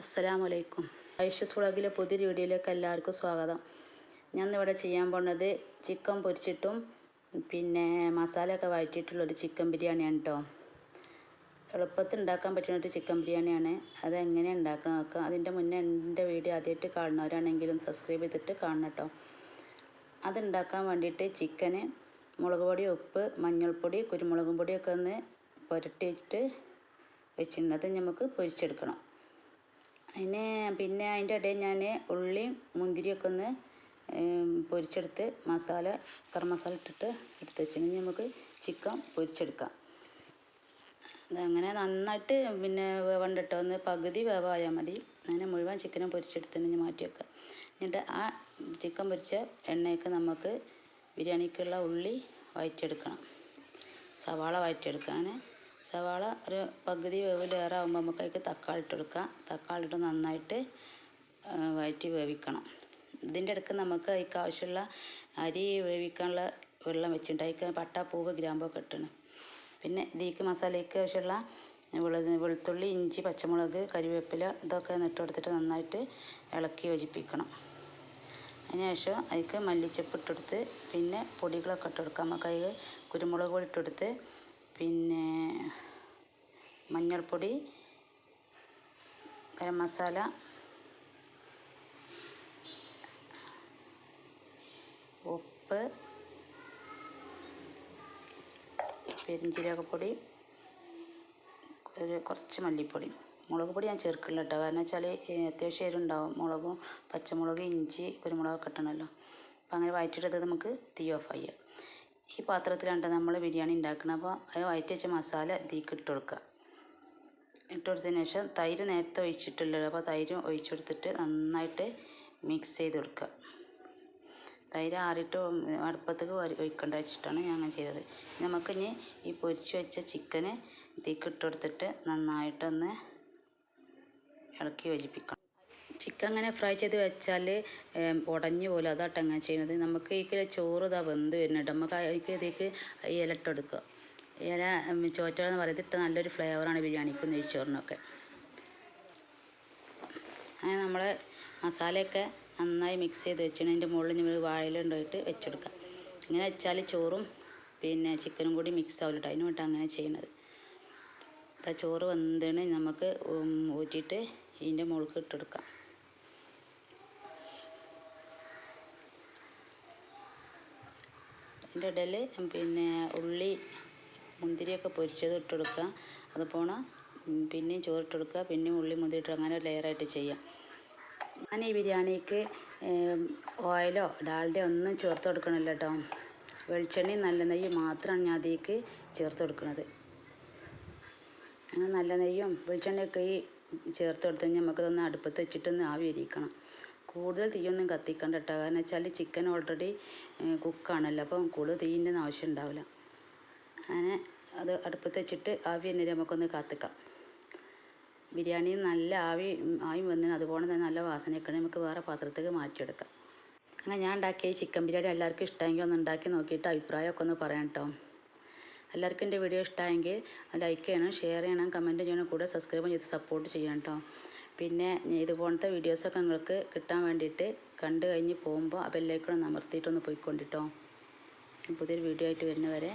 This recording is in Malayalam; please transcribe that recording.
അസ്സലാമു വലൈക്കും ഐഷസ് വ്ളോഗിലെ പുതിയൊരു വീഡിയോയിലേക്ക് എല്ലാവർക്കും സ്വാഗതം. ഞാൻ ഇന്നിവിടെ ചെയ്യാൻ പോണത് ചിക്കൻ പൊരിച്ചിട്ടും പിന്നെ മസാലയൊക്കെ വഴറ്റിയിട്ടുള്ളൊരു ചിക്കൻ ബിരിയാണിയാണ് കേട്ടോ എളുപ്പത്തിൽ ഉണ്ടാക്കാൻ പറ്റുന്ന ഒരു ചിക്കൻ ബിരിയാണിയാണ്. അത് എങ്ങനെ ഉണ്ടാക്കണം നോക്കാം. അതിന്റെ മുന്നേ എന്റെ വീഡിയോ ആദ്യമായിട്ട് കാണുന്നവരാണെങ്കിലും സബ്സ്ക്രൈബ് ചെയ്തിട്ട് കാണണം കേട്ടോ അതുണ്ടാക്കാൻ വേണ്ടിയിട്ട് ചിക്കന് മുളക് പൊടി ഉപ്പ് മഞ്ഞൾപ്പൊടി കുരുമുളകും പൊടിയൊക്കെ ഒന്ന് പുരട്ടി വെച്ചിട്ട് അത് നമുക്ക് പൊരിച്ചെടുക്കണം. അതിന് പിന്നെ അതിന്റെ ഇടയിൽ ഞാൻ ഉള്ളിയും മുന്തിരിയൊക്കെ ഒന്ന് പൊരിച്ചെടുത്ത് മസാല ഗരം മസാല ഇട്ടിട്ട് എടുത്ത് വെച്ചിട്ടുണ്ടെങ്കിൽ നമുക്ക് ചിക്കൻ പൊരിച്ചെടുക്കാം. അതങ്ങനെ നന്നായിട്ട് പിന്നെ വേവണ്ടിട്ടോ. ഒന്ന് പകുതി വേവായാൽ മതി. അങ്ങനെ മുഴുവൻ ചിക്കനും പൊരിച്ചെടുത്തിട്ട് മാറ്റി വെക്കുക എന്നിട്ട് ആ ചിക്കൻ പൊരിച്ച എണ്ണയൊക്കെ നമുക്ക് ബിരിയാണിക്കുള്ള ഉള്ളി വഴറ്റിയെടുക്കണം. സവാള വഴറ്റിയെടുക്കുക അങ്ങനെ സവാള ഒരു പകുതി വേവിലേറെ ആകുമ്പോൾ നമുക്ക് അതിലേക്ക് തക്കാളി ഇട്ട് കൊടുക്കാം. തക്കാളി ഇട്ട് നന്നായിട്ട് വയറ്റി വേവിക്കണം. ഇതിന്റെ ഇടയ്ക്ക് നമുക്ക് അതിലേക്ക് ആവശ്യമുള്ള അരി വേവിക്കാനുള്ള വെള്ളം വെച്ചിട്ടുണ്ട്. അതിലേക്ക് പട്ട പൂവ് ഗ്രാമ്പൊക്കെ ഇട്ടണം പിന്നെ ഇതിലേക്ക് മസാലയ്ക്ക് ആവശ്യമുള്ള വെളുത്തുള്ളി ഇഞ്ചി പച്ചമുളക് കരിവേപ്പില ഇതൊക്കെ ഇട്ട് കൊടുത്തിട്ട് നന്നായിട്ട് ഇളക്കി യോജിപ്പിക്കണം. അതിനുശേഷം അതിലേക്ക് മല്ലിച്ചപ്പ് ഇട്ടെടുത്ത് പിന്നെ പൊടികളൊക്കെ ഇട്ട് കൊടുക്കാം. നമുക്ക് അതിൽ കുരുമുളക് പൊടി ഇട്ടെടുത്ത് പിന്നെ മഞ്ഞൾപ്പൊടി ഗരം മസാല ഉപ്പ് പെരിഞ്ചീരകപ്പൊടി ഒരു കുറച്ച് മല്ലിപ്പൊടി. മുളക് പൊടി ഞാൻ ചേർക്കില്ല കേട്ടോ കാരണം വെച്ചാൽ അത്യാവശ്യം എരുണ്ടാവും മുളകും പച്ചമുളകും ഇഞ്ചി കുരുമുളകൊക്കെ ഇട്ടണമല്ലോ അപ്പം അങ്ങനെ വഴറ്റിയിട്ടത് നമുക്ക് തീ ഓഫ് ഈ പാത്രത്തിലാണ് നമ്മൾ ബിരിയാണി ഉണ്ടാക്കുന്നത് അപ്പോൾ അത് വയറ്റി വെച്ച മസാല ഇതിലേക്ക് ഇട്ട് കൊടുക്കുക ഇട്ട് കൊടുത്തതിന് ശേഷം തൈര് നേരത്തെ ഒഴിച്ചിട്ടുള്ളല്ലോ അപ്പോൾ തൈര് ഒഴിച്ചു കൊടുത്തിട്ട് നന്നായിട്ട് മിക്സ് ചെയ്ത് കൊടുക്കുക തൈര് ആറിയിട്ട് അടുപ്പത്തേക്ക് ഒഴിക്കേണ്ട വെച്ചിട്ടാണ് ഞാൻ അങ്ങനെ ചെയ്തത്. നമുക്ക് ഇനി ഈ പൊരിച്ച് വെച്ച ചിക്കന് ഇതിലേക്ക് ഇട്ട് കൊടുത്തിട്ട് നന്നായിട്ടൊന്ന് ഇളക്കി യോജിപ്പിക്കണം. ചിക്കൻ അങ്ങനെ ഫ്രൈ ചെയ്ത് വെച്ചാൽ ഉടഞ്ഞു പോലും അതാട്ടോ അങ്ങനെ ചെയ്യുന്നത്. നമുക്ക് ഇതിൽ ചോറ് ഇതാ വെന്ത് വരുന്നുണ്ട്. നമുക്ക് അതിലേക്ക് ഇതിലേക്ക് ഇല ഇട്ടെടുക്കുക ഇല ചോറ്റെന്ന് പറയുന്നത് ഇട്ട് നല്ലൊരു ഫ്ലേവറാണ് ബിരിയാണിക്ക് നെയ്ച്ചോറിനൊക്കെ. അങ്ങനെ നമ്മൾ മസാലയൊക്കെ നന്നായി മിക്സ് ചെയ്ത് വെച്ചിട്ട് അതിന്റെ മുകളിൽ നമ്മൾ വാഴയിലുണ്ടായിട്ട് വെച്ചെടുക്കാം. ഇങ്ങനെ വെച്ചാൽ ചോറും പിന്നെ ചിക്കനും കൂടി മിക്സ് ആവില്ല കേട്ടോ അതിന് വേണ്ടി അങ്ങനെ ചെയ്യണത്. ചോറ് വന്നതിന് നമുക്ക് ഊറ്റിയിട്ട് ഇതിന്റെ മുകൾക്ക് ഇട്ടെടുക്കാം. അതിന്റെ ഇടയിൽ പിന്നെ ഉള്ളി മുന്തിരിയൊക്കെ പൊരിച്ചത് ഇട്ട് കൊടുക്കുക അത് പോണ പിന്നെയും ചോറ് ഇട്ട് കൊടുക്കുക പിന്നെയും ഉള്ളി മുന്തിരി ഇട്ട് അങ്ങനെ ലെയറായിട്ട് ചെയ്യാം. ഞാൻ ഈ ബിരിയാണിക്ക് ഓയിലോ ഡാൽഡയോ ഒന്നും ചേർത്ത് കൊടുക്കണില്ല കേട്ടോ വെളിച്ചെണ്ണയും നല്ല നെയ്യും മാത്രമാണ് ഞാൻ അതിലേക്ക് ചേർത്ത് കൊടുക്കുന്നത് അങ്ങനെ നല്ല നെയ്യും വെളിച്ചെണ്ണയൊക്കെ ഈ ചേർത്ത് കൊടുത്ത് കഴിഞ്ഞാൽ നമുക്കതൊന്ന് അടുപ്പത്ത് വെച്ചിട്ടൊന്ന് ആവി അരിയിക്കണം കൂടുതൽ തീയൊന്നും കത്തിക്കണ്ട കേട്ടോ കാരണം വെച്ചാൽ ചിക്കൻ ഓൾറെഡി കുക്കാണല്ലോ അപ്പം കൂടുതൽ തീയിന്റെ ആവശ്യം ഉണ്ടാവില്ല അങ്ങനെ അത് അടുപ്പത്ത് വെച്ചിട്ട് ആവി തന്നെ നമുക്കൊന്ന് കാത്തിക്കാം. ബിരിയാണി നല്ല ആവി ആയി വന്നിന് അതുപോലെ തന്നെ നല്ല വാസനയൊക്കെ നമുക്ക് വേറെ പാത്രത്തേക്ക് മാറ്റിയെടുക്കാം. അങ്ങനെ ഞാൻ ഉണ്ടാക്കിയ ചിക്കൻ ബിരിയാണി എല്ലാവർക്കും ഇഷ്ടമെങ്കിൽ ഒന്ന് ഉണ്ടാക്കി നോക്കിയിട്ട് അഭിപ്രായമൊക്കെ ഒന്ന് പറയാം കേട്ടോ. എല്ലാവർക്കും എന്റെ വീഡിയോ ഇഷ്ടമായെങ്കിൽ ലൈക്ക് ചെയ്യണം ഷെയർ ചെയ്യണം കമന്റ് ചെയ്യണം കൂടെ സബ്സ്ക്രൈബ് ചെയ്ത് സപ്പോർട്ട് ചെയ്യണം കേട്ടോ. പിന്നെ ഇതുപോലത്തെ വീഡിയോസൊക്കെ നിങ്ങൾക്ക് കിട്ടാൻ വേണ്ടിയിട്ട് കണ്ടു കഴിഞ്ഞ് പോകുമ്പോൾ ആ ബെല്ലൈക്കൺ അമർത്തിയിട്ടൊന്ന് പോയിക്കൊണ്ടിട്ടോ. പുതിയൊരു വീഡിയോ ആയിട്ട് വരുന്നവരെ